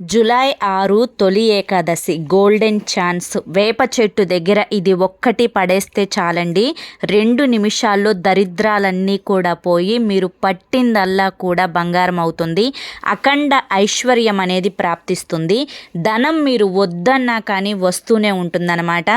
July ఆరు తొలి Ekadashi golden chance. వేప చెట్టు దగ్గర ఇది ఒక్కటి పడేస్తే చాలండి. రెండు నిమిషాల్లో దరిద్రాలన్నీ కూడా పోయి మీరు పట్టిందల్లా కూడా బంగారం అవుతుంది. అఖండ ఐశ్వర్యం అనేది ప్రాప్తిస్తుంది. ధనం మీరు వద్దన్నా కానీ వస్తూనే ఉంటుందన్నమాట.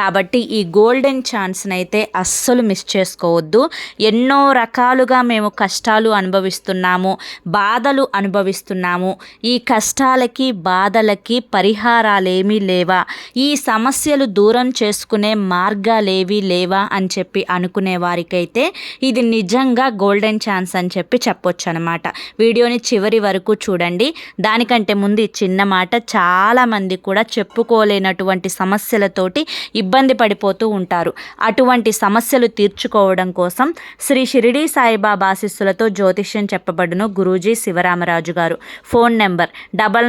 కాబట్టి ఈ గోల్డెన్ ఛాన్స్ని అయితే అస్సలు మిస్ చేసుకోవద్దు. ఎన్నో రకాలుగా మేము కష్టాలు అనుభవిస్తున్నాము బాధలు అనుభవిస్తున్నాము. ఈ కష్టాల కష్టాలకి బాధలకి పరిహారాలేమీ లేవా? ఈ సమస్యలు దూరం చేసుకునే మార్గాలేవి లేవా? అని చెప్పి అనుకునే వారికైతే ఇది నిజంగా గోల్డెన్ ఛాన్స్ అని చెప్పి చెప్పొచ్చు అనమాట వీడియోని చివరి వరకు చూడండి. దానికంటే ముందు చిన్న మాట చాలామంది కూడా చెప్పుకోలేనటువంటి సమస్యలతోటి ఇబ్బంది పడిపోతూ ఉంటారు. అటువంటి సమస్యలు తీర్చుకోవడం కోసం శ్రీ షిరిడి సాయిబాబా ఆశీస్సులతో జ్యోతిష్యం చెప్పబడును గురూజీ శివరామరాజు గారు. Phone number double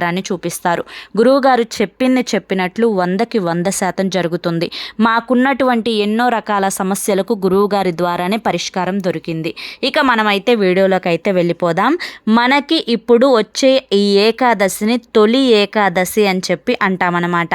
పరిష్కారాన్ని చూపిస్తారు. గురువుగారు చెప్పింది చెప్పినట్లు వందకి వంద శాతం జరుగుతుంది. మాకున్నటువంటి ఎన్నో రకాల సమస్యలకు గురువుగారి ద్వారానే పరిష్కారం దొరికింది. ఇక మనమైతే వీడియోలోకి అయితే వెళ్ళిపోదాం. మనకి ఇప్పుడు వచ్చే ఈ ఏకాదశిని తొలి ఏకాదశి అని చెప్పి అంటామన్నమాట.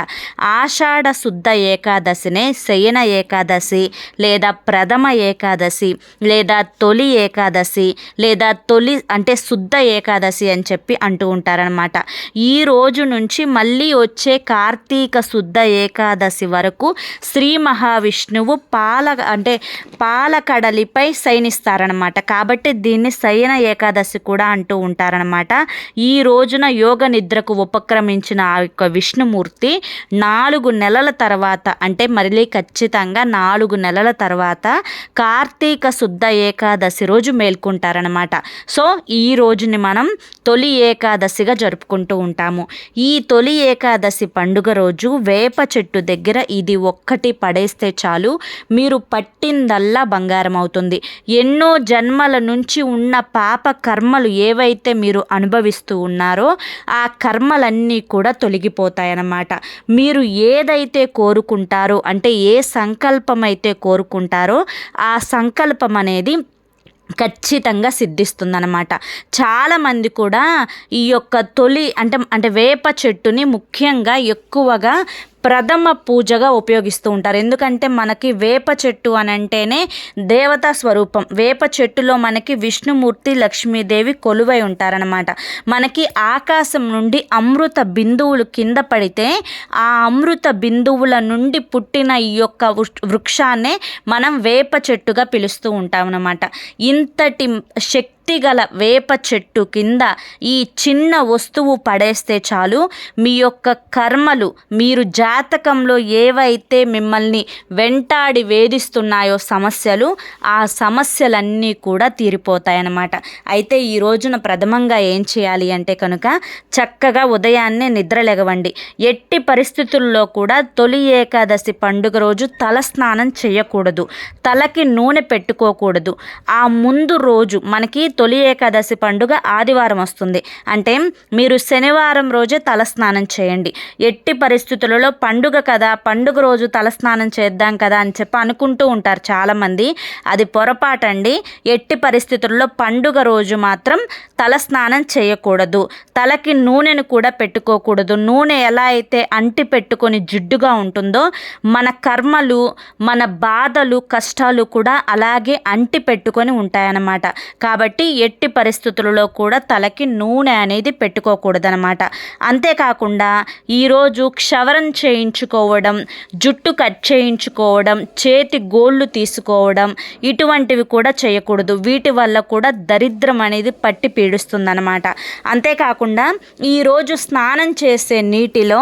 ఆషాఢ శుద్ధ ఏకాదశినే శయన ఏకాదశి లేదా ప్రథమ ఏకాదశి లేదా తొలి ఏకాదశి లేదా తొలి అంటే శుద్ధ ఏకాదశి అని చెప్పి అంటూ ఉంటారనమాట ఈ రోజు నుంచి మళ్ళీ వచ్చే కార్తీక శుద్ధ ఏకాదశి వరకు శ్రీ మహావిష్ణువు పాల అంటే పాలకడలిపై శయనిస్తారనమాట కాబట్టి దీన్ని శయన ఏకాదశి కూడా అంటూ ఉంటారనమాట ఈ రోజున యోగ నిద్రకు ఉపక్రమించిన ఆ యొక్క విష్ణుమూర్తి నాలుగు నెలల తర్వాత అంటే మళ్ళీ ఖచ్చితంగా నాలుగు నెలల తర్వాత కార్తీక శుద్ధ ఏకాదశి రోజు మేల్కొంటారనమాట సో ఈ రోజుని మనం తొలి ఏకాదశిగా జరుపుకుంటూ ఉంటాము. ఈ తొలి ఏకాదశి పండుగ రోజు వేప చెట్టు దగ్గర ఇది ఒక్కటి పడేస్తే చాలు. మీరు పట్టిందల్లా బంగారం అవుతుంది ఎన్నో జన్మల నుంచి ఉన్న పాప కర్మలు ఏవైతే మీరు అనుభవిస్తూ ఉన్నారో ఆ కర్మలన్నీ కూడా తొలగిపోతాయన్నమాట. మీరు ఏదైతే కోరుకుంటారో అంటే ఏ సంకల్పం అయితే కోరుకుంటారో ఆ సంకల్పం అనేది ఖచ్చితంగా సిద్ధిస్తుందనమాట చాలామంది కూడా ఈ యొక్క తొలి అంటే అంటే వేప చెట్టుని ముఖ్యంగా ఎక్కువగా ప్రథమ పూజగా ఉపయోగిస్తూ ఉంటారు. ఎందుకంటే మనకి వేప చెట్టు అని అంటేనే దేవతా స్వరూపం. వేప చెట్టులో మనకి విష్ణుమూర్తి లక్ష్మీదేవి కొలువై ఉంటారనమాట మనకి ఆకాశం నుండి అమృత బిందువులు కింద పడితే ఆ అమృత బిందువుల నుండి పుట్టిన ఈ యొక్క వృక్షాన్నే మనం వేప చెట్టుగా పిలుస్తూ ఉంటాం అనమాట ఇంతటి శక్తి గల వేప చెట్టు కింద ఈ చిన్న వస్తువు పడేస్తే చాలు. మీ యొక్క కర్మలు మీరు జాతకంలో ఏవైతే మిమ్మల్ని వెంటాడి వేధిస్తున్నాయో సమస్యలు ఆ సమస్యలన్నీ కూడా తీరిపోతాయన్నమాట. అయితే ఈ రోజున ప్రథమంగా ఏం చేయాలి అంటే కనుక చక్కగా ఉదయాన్నే నిద్రలెగవండి ఎట్టి పరిస్థితుల్లో కూడా తొలి ఏకాదశి పండుగ రోజు తల స్నానం చేయకూడదు. తలకి నూనె పెట్టుకోకూడదు. ఆ ముందు రోజు మనకి తొలి ఏకాదశి పండుగ ఆదివారం వస్తుంది. అంటే మీరు శనివారం రోజే తలస్నానం చేయండి. ఎట్టి పరిస్థితులలో పండుగ కదా పండుగ రోజు తలస్నానం చేద్దాం కదా అని చెప్పి అనుకుంటూ ఉంటారు చాలామంది. అది పొరపాటండి. ఎట్టి పరిస్థితుల్లో పండుగ రోజు మాత్రం తలస్నానం చేయకూడదు. తలకి నూనెను కూడా పెట్టుకోకూడదు. నూనె ఎలా అయితే అంటి పెట్టుకొని జిడ్డుగా ఉంటుందో మన కర్మలు మన బాధలు కష్టాలు కూడా అలాగే అంటి పెట్టుకొని ఉంటాయన్నమాట. కాబట్టి ఎట్టి పరిస్థితులలో కూడా తలకి నూనె అనేది పెట్టుకోకూడదనమాట అంతేకాకుండా ఈరోజు క్షవరం చేయించుకోవడం జుట్టు కట్ చేయించుకోవడం చేతి గోళ్ళు తీసుకోవడం ఇటువంటివి కూడా చేయకూడదు. వీటి వల్ల కూడా దరిద్రం అనేది పట్టి పీడిస్తుందన్నమాట. అంతేకాకుండా ఈరోజు స్నానం చేసే నీటిలో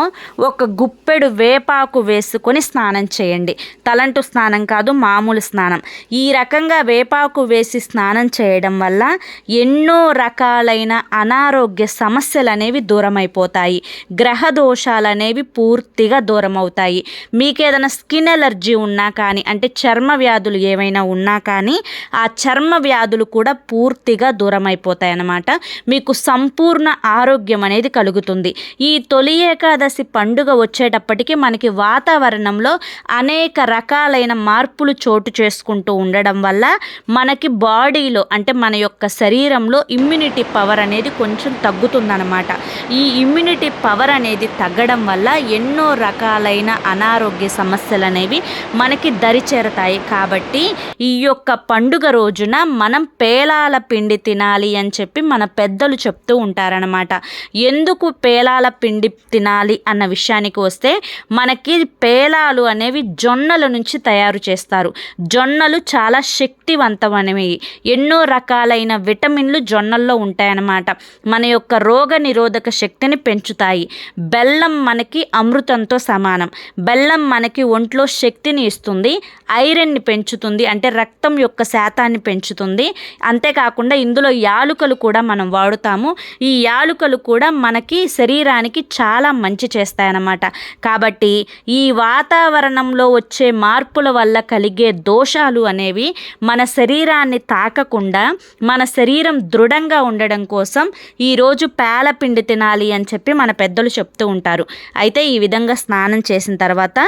ఒక గుప్పెడు వేపాకు వేసుకొని స్నానం చేయండి. తలంటు స్నానం కాదు మామూలు స్నానం. ఈ రకంగా వేపాకు వేసి స్నానం చేయడం వల్ల ఎన్నో రకాలైన అనారోగ్య సమస్యలు అనేవి దూరం అయిపోతాయి గ్రహ దోషాలు అనేవి పూర్తిగా దూరం అవుతాయి మీకు ఏదైనా స్కిన్ ఎలర్జీ ఉన్నా కానీ అంటే చర్మ వ్యాధులు ఏవైనా ఉన్నా కానీ ఆ చర్మ వ్యాధులు కూడా పూర్తిగా దూరం అయిపోతాయి అన్నమాట మీకు సంపూర్ణ ఆరోగ్యం అనేది కలుగుతుంది. ఈ తొలి ఏకాదశి పండుగ వచ్చేటప్పటికి మనకి వాతావరణంలో అనేక రకాలైన మార్పులు చోటు చేసుకుంటూ ఉండడం వల్ల మనకి బాడీలో అంటే మన యొక్క శరీరంలో ఇమ్యూనిటీ పవర్ అనేది కొంచెం తగ్గుతుందన్నమాట. ఈ ఇమ్యూనిటీ పవర్ అనేది తగ్గడం వల్ల ఎన్నో రకాలైన అనారోగ్య సమస్యలు అనేవి మనకి దరిచేరతాయి. కాబట్టి ఈ యొక్క పండుగ రోజున మనం పేలాల పిండి తినాలి అని చెప్పి మన పెద్దలు చెప్తూ ఉంటారనమాట ఎందుకు పేలాల పిండి తినాలి అన్న విషయానికి వస్తే మనకి పేలాలు అనేవి జొన్నల నుంచి తయారు చేస్తారు. జొన్నలు చాలా శక్తివంతమైనవి. ఎన్నో రకాలైన విటమిన్లు జొన్నల్లో ఉంటాయన్నమాట. మన యొక్క రోగ నిరోధక శక్తిని పెంచుతాయి. బెల్లం మనకి అమృతంతో సమానం. బెల్లం మనకి ఒంట్లో శక్తిని ఇస్తుంది ఐరన్ని పెంచుతుంది అంటే రక్తం యొక్క శాతాన్ని పెంచుతుంది. అంతేకాకుండా ఇందులో యాలుకలు కూడా మనం వాడుతాము. ఈ యాలుకలు కూడా మనకి శరీరానికి చాలా మంచి చేస్తాయన్నమాట. కాబట్టి ఈ వాతావరణంలో వచ్చే మార్పుల వల్ల కలిగే దోషాలు అనేవి మన శరీరాన్ని తాకకుండా మన మన శరీరం దృఢంగా ఉండడం కోసం ఈరోజు పేలపిండి తినాలి అని చెప్పి మన పెద్దలు చెప్తూ ఉంటారు. అయితే ఈ విధంగా స్నానం చేసిన తర్వాత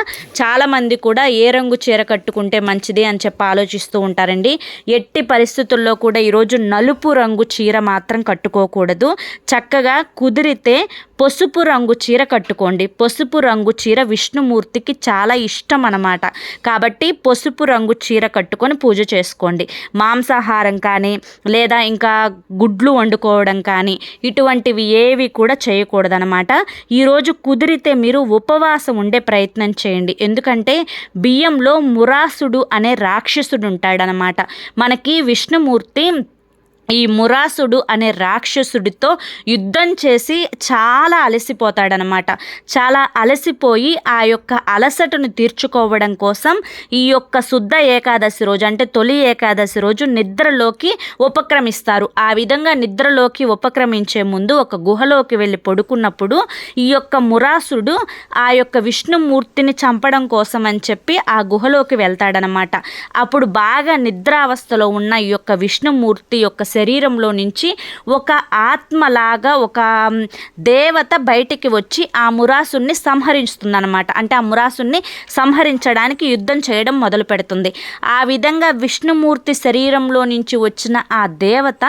చాలామంది కూడా ఏ రంగు చీర కట్టుకుంటే మంచిది అని చెప్పి ఆలోచిస్తూ ఉంటారండి. ఎట్టి పరిస్థితుల్లో కూడా ఈరోజు నలుపు రంగు చీర మాత్రం కట్టుకోకూడదు. చక్కగా కుదిరితే పసుపు రంగు చీర కట్టుకోండి. పసుపు రంగు చీర విష్ణుమూర్తికి చాలా ఇష్టం అనమాట కాబట్టి పసుపు రంగు చీర కట్టుకొని పూజ చేసుకోండి. మాంసాహారం కానీ లేదా ఇంకా గుడ్లు వండుకోవడం కానీ ఇటువంటివి ఏవి కూడా చేయకూడదనమాట. ఈరోజు కుదిరితే మీరు ఉపవాసం ఉండే ప్రయత్నం చేయండి. ఎందుకంటే బియ్యంలో మురాసుడు అనే రాక్షసుడు ఉంటాడనమాట. మనకి విష్ణుమూర్తి ఈ మురాసుడు అనే రాక్షసుడితో యుద్ధం చేసి చాలా అలసిపోతాడనమాట. చాలా అలసిపోయి ఆ యొక్క అలసటను తీర్చుకోవడం కోసం ఈ యొక్క శుద్ధ ఏకాదశి రోజు అంటే తొలి ఏకాదశి రోజు నిద్రలోకి ఉపక్రమిస్తారు. ఆ విధంగా నిద్రలోకి ఉపక్రమించే ముందు ఒక గుహలోకి వెళ్ళి పడుకున్నప్పుడు ఈ యొక్క మురాసుడు ఆ యొక్క విష్ణుమూర్తిని చంపడం కోసం అని చెప్పి ఆ గుహలోకి వెళ్తాడనమాట. అప్పుడు బాగా నిద్రావస్థలో ఉన్న ఈ యొక్క విష్ణుమూర్తి యొక్క శరీరంలో నుంచి ఒక ఆత్మలాగా ఒక దేవత బయటికి వచ్చి ఆ మురాసుని సంహరిస్తుందన్నమాట అంటే ఆ మురాసుని సంహరించడానికి యుద్ధం చేయడం మొదలు పెడుతుంది. ఆ విధంగా విష్ణుమూర్తి శరీరంలో నుంచి వచ్చిన ఆ దేవత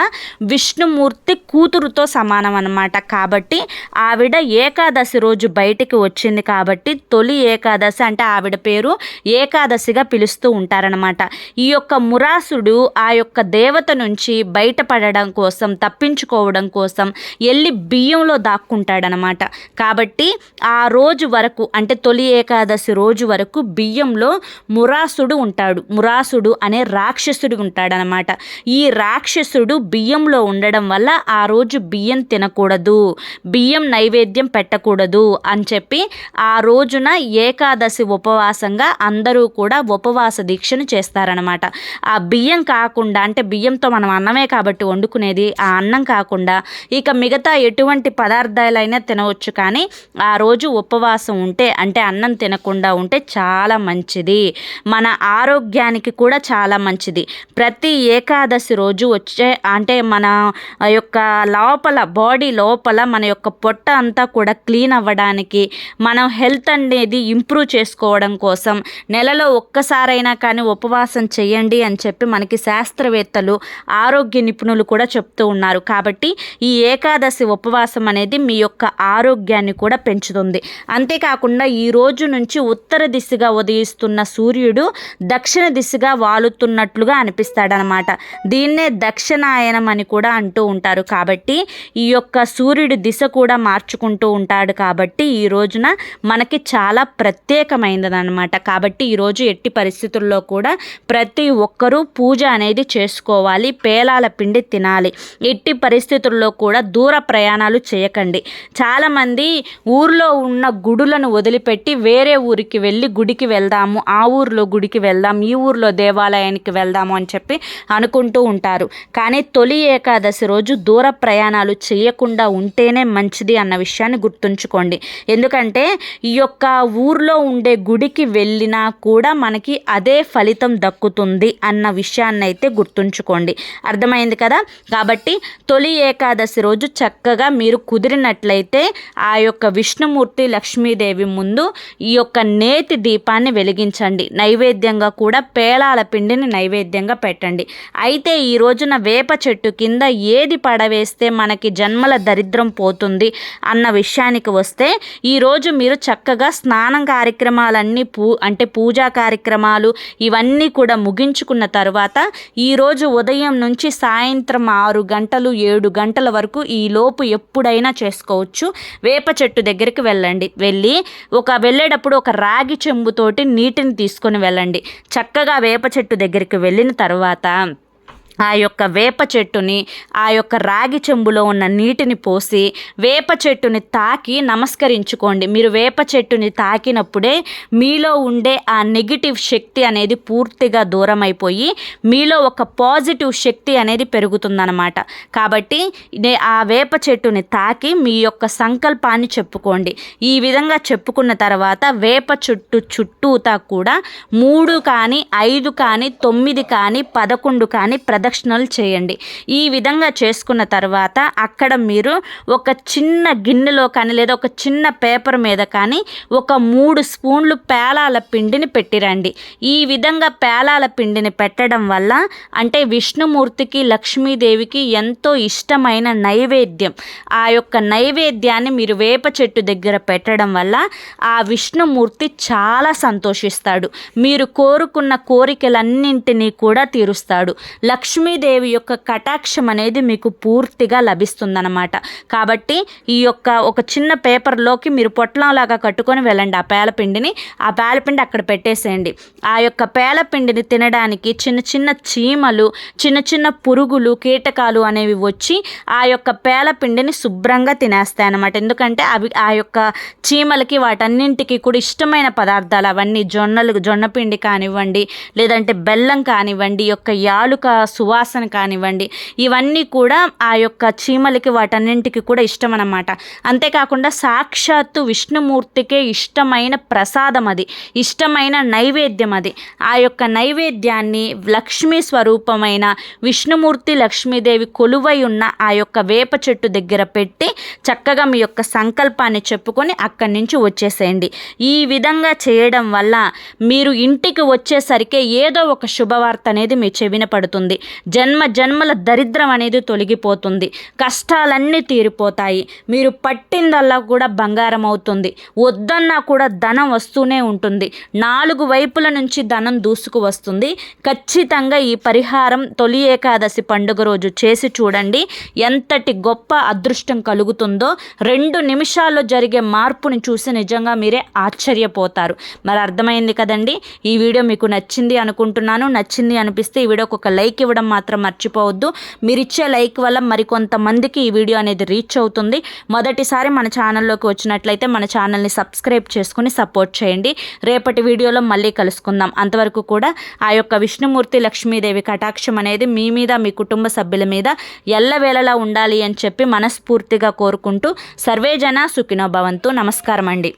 విష్ణుమూర్తి కూతురుతో సమానం అనమాట కాబట్టి ఆవిడ ఏకాదశి రోజు బయటికి వచ్చింది కాబట్టి తొలి ఏకాదశి అంటే ఆవిడ పేరు ఏకాదశిగా పిలుస్తూ ఉంటారనమాట ఈ యొక్క మురాసుడు ఆ యొక్క దేవత నుంచి బయట బయటపడడం కోసం తప్పించుకోవడం కోసం వెళ్ళి బియ్యంలో దాక్కుంటాడనమాట. కాబట్టి ఆ రోజు వరకు అంటే తొలి ఏకాదశి రోజు వరకు బియ్యంలో మురాసుడు ఉంటాడు. మురాసుడు అనే రాక్షసుడు ఉంటాడనమాట. ఈ రాక్షసుడు బియ్యంలో ఉండడం వల్ల ఆ రోజు బియ్యం తినకూడదు బియ్యం నైవేద్యం పెట్టకూడదు అని చెప్పి ఆ రోజున ఏకాదశి ఉపవాసంగా అందరూ కూడా ఉపవాస దీక్షను చేస్తారనమాట. ఆ బియ్యం కాకుండా అంటే బియ్యంతో మనం అన్నమే కాబట్టి వండుకునేది ఆ అన్నం కాకుండా ఇక మిగతా ఎటువంటి పదార్థాలైనా తినవచ్చు. కానీ ఆ రోజు ఉపవాసం ఉంటే అంటే అన్నం తినకుండా ఉంటే చాలా మంచిది. మన ఆరోగ్యానికి కూడా చాలా మంచిది. ప్రతి ఏకాదశి రోజు వచ్చే అంటే మన యొక్క లోపల బాడీ లోపల మన యొక్క పొట్ట అంతా కూడా క్లీన్ అవ్వడానికి మనం హెల్త్ అనేది ఇంప్రూవ్ చేసుకోవడం కోసం నెలలో ఒక్కసారైనా కానీ ఉపవాసం చేయండి అని చెప్పి మనకి శాస్త్రవేత్తలు ఆరోగ్య నిపుణులు కూడా చెప్తూ ఉన్నారు. కాబట్టి ఈ ఏకాదశి ఉపవాసం అనేది మీ యొక్క ఆరోగ్యాన్ని కూడా పెంచుతుంది. అంతేకాకుండా ఈ రోజు నుంచి ఉత్తర దిశగా ఉదయిస్తున్న సూర్యుడు దక్షిణ దిశగా వాలుతున్నట్లుగా అనిపిస్తాడనమాట. దీన్నే దక్షిణాయనం అని కూడా అంటూ ఉంటారు. కాబట్టి ఈ యొక్క సూర్యుడి దిశ కూడా మార్చుకుంటూ ఉంటాడు. కాబట్టి ఈ రోజున మనకి చాలా ప్రత్యేకమైనదనమాట. కాబట్టి ఈరోజు ఎట్టి పరిస్థితుల్లో కూడా ప్రతి ఒక్కరూ పూజ అనేది చేసుకోవాలి. పేలాల పిండి పిండి తినాలి. ఎట్టి పరిస్థితుల్లో కూడా దూర ప్రయాణాలు చేయకండి. చాలామంది ఊర్లో ఉన్న గుడులను వదిలిపెట్టి వేరే ఊరికి వెళ్ళి గుడికి వెళ్దాము ఆ ఊర్లో గుడికి వెళ్దాం ఈ ఊర్లో దేవాలయానికి వెళ్దాము అని చెప్పి అనుకుంటూ ఉంటారు. కానీ తొలి ఏకాదశి రోజు దూర ప్రయాణాలు చేయకుండా ఉంటేనే మంచిది అన్న విషయాన్ని గుర్తుంచుకోండి. ఎందుకంటే ఈ యొక్క ఊర్లో ఉండే గుడికి వెళ్ళినా కూడా మనకి అదే ఫలితం దక్కుతుంది అన్న విషయాన్ని అయితే గుర్తుంచుకోండి. అర్థమైంది కదా? కాబట్టి తొలి ఏకాదశి రోజు చక్కగా మీరు కుదిరినట్లయితే ఆ యొక్క విష్ణుమూర్తి లక్ష్మీదేవి ముందు ఈ యొక్క నేతి దీపాన్ని వెలిగించండి. నైవేద్యంగా కూడా పేలాల పిండిని నైవేద్యంగా పెట్టండి. అయితే ఈ రోజున వేప చెట్టు కింద ఏది పడవేస్తే మనకి జన్మల దరిద్రం పోతుంది అన్న విషయానికి వస్తే ఈరోజు మీరు చక్కగా స్నానం కార్యక్రమాలన్నీ పూ అంటే పూజా కార్యక్రమాలు ఇవన్నీ కూడా ముగించుకున్న తర్వాత ఈరోజు ఉదయం నుంచి సాయంత్రం సాయంత్రం ఆరు గంటలు ఏడు గంటల వరకు ఈ లోపు ఎప్పుడైనా చేసుకోవచ్చు. వేప చెట్టు దగ్గరికి వెళ్ళండి. వెళ్ళి ఒక వెళ్ళేటప్పుడు ఒక రాగి చెంబుతోటి నీటిని తీసుకొని వెళ్ళండి. చక్కగా వేప చెట్టు దగ్గరికి వెళ్ళిన తర్వాత ఆ యొక్క వేప చెట్టుని ఆ యొక్క రాగి చెంబులో ఉన్న నీటిని పోసి వేప చెట్టుని తాకి నమస్కరించుకోండి. మీరు వేప చెట్టుని తాకినప్పుడే మీలో ఉండే ఆ నెగిటివ్ శక్తి అనేది పూర్తిగా దూరం అయిపోయి మీలో ఒక పాజిటివ్ శక్తి అనేది పెరుగుతుందన్నమాట. కాబట్టి ఆ వేప చెట్టుని తాకి మీ యొక్క సంకల్పాన్ని చెప్పుకోండి. ఈ విధంగా చెప్పుకున్న తర్వాత వేప చుట్టూ చుట్టూతా కూడా మూడు కానీ ఐదు కానీ తొమ్మిది కానీ పదకొండు కానీ ప్రద ప్రదక్షిణలు చేయండి. ఈ విధంగా చేసుకున్న తర్వాత అక్కడ మీరు ఒక చిన్న గిన్నెలో కానీ లేదా ఒక చిన్న పేపర్ మీద కానీ ఒక మూడు స్పూన్లు పేలాల పిండిని పెట్టిరండి. ఈ విధంగా పేలాల పిండిని పెట్టడం వల్ల అంటే విష్ణుమూర్తికి లక్ష్మీదేవికి ఎంతో ఇష్టమైన నైవేద్యం. ఆ యొక్క నైవేద్యాన్ని మీరు వేప చెట్టు దగ్గర పెట్టడం వల్ల ఆ విష్ణుమూర్తి చాలా సంతోషిస్తాడు. మీరు కోరుకున్న కోరికలన్నింటినీ కూడా తీరుస్తాడు. లక్ష్మీ లక్ష్మీదేవి యొక్క కటాక్షం అనేది మీకు పూర్తిగా లభిస్తుందన్నమాట. కాబట్టి ఈ యొక్క ఒక చిన్న పేపర్లోకి మీరు పొట్లంలాగా కట్టుకొని వెళ్ళండి ఆ పేలపిండిని. ఆ పేలపిండి అక్కడ పెట్టేసేయండి. ఆ యొక్క పేలపిండిని తినడానికి చిన్న చిన్న చీమలు చిన్న చిన్న పురుగులు కీటకాలు అనేవి వచ్చి ఆ యొక్క పేలపిండిని శుభ్రంగా తినేస్తాయి అన్నమాట ఎందుకంటే అవి ఆ యొక్క చీమలకి వాటన్నింటికి కూడా ఇష్టమైన పదార్థాలు అవన్నీ జొన్నలు జొన్నపిండి కానివ్వండి లేదంటే బెల్లం కానివ్వండి యొక్క యాలుక సు సువాసన కానివ్వండి ఇవన్నీ కూడా ఆ యొక్క చీమలకి వాటన్నింటికి కూడా ఇష్టం అన్నమాట అంతేకాకుండా సాక్షాత్తు విష్ణుమూర్తికే ఇష్టమైన ప్రసాదం అది ఇష్టమైన నైవేద్యం అది. ఆ యొక్క నైవేద్యాన్ని లక్ష్మీ స్వరూపమైన విష్ణుమూర్తి లక్ష్మీదేవి కొలువై ఉన్న ఆ యొక్క వేప చెట్టు దగ్గర పెట్టి చక్కగా మీ యొక్క సంకల్పాన్ని చెప్పుకొని అక్కడి నుంచి వచ్చేసేయండి. ఈ విధంగా చేయడం వల్ల మీరు ఇంటికి వచ్చేసరికి ఏదో ఒక శుభవార్త అనేది మీ చెవిన పడుతుంది. జన్మ జన్మల దరిద్రం అనేది తొలగిపోతుంది. కష్టాలన్నీ తీరిపోతాయి. మీరు పట్టిందల్లా కూడా బంగారం అవుతుంది. వద్దన్నా కూడా ధనం వస్తూనే ఉంటుంది. నాలుగు వైపుల నుంచి ధనం దూసుకు వస్తుంది. ఖచ్చితంగా ఈ పరిహారం తొలి ఏకాదశి పండుగ రోజు చేసి చూడండి. ఎంతటి గొప్ప అదృష్టం కలుగుతుందో రెండు నిమిషాల్లో జరిగే మార్పుని చూసి నిజంగా మీరే ఆశ్చర్యపోతారు. మరి అర్థమైంది కదండి? ఈ వీడియో మీకు నచ్చింది అనుకుంటున్నాను. నచ్చింది అనిపిస్తే ఈ వీడియోకి ఒక లైక్ ఇవ్వడం మాత్రం మర్చిపోవద్దు. మీరిచ్చే లైక్ వల్ల మరికొంతమందికి ఈ వీడియో అనేది రీచ్ అవుతుంది. మొదటిసారి మన ఛానల్లోకి వచ్చినట్లయితే మన ఛానల్ని సబ్స్క్రైబ్ చేసుకుని సపోర్ట్ చేయండి. రేపటి వీడియోలో మళ్ళీ కలుసుకుందాం. అంతవరకు కూడా ఆ యొక్క విష్ణుమూర్తి లక్ష్మీదేవి కటాక్షం అనేది మీ మీద మీ కుటుంబ సభ్యుల మీద ఎల్లవేళలా ఉండాలి అని చెప్పి మనస్ఫూర్తిగా కోరుకుంటూ సర్వేజన సుఖినో భవంతు. నమస్కారం అండి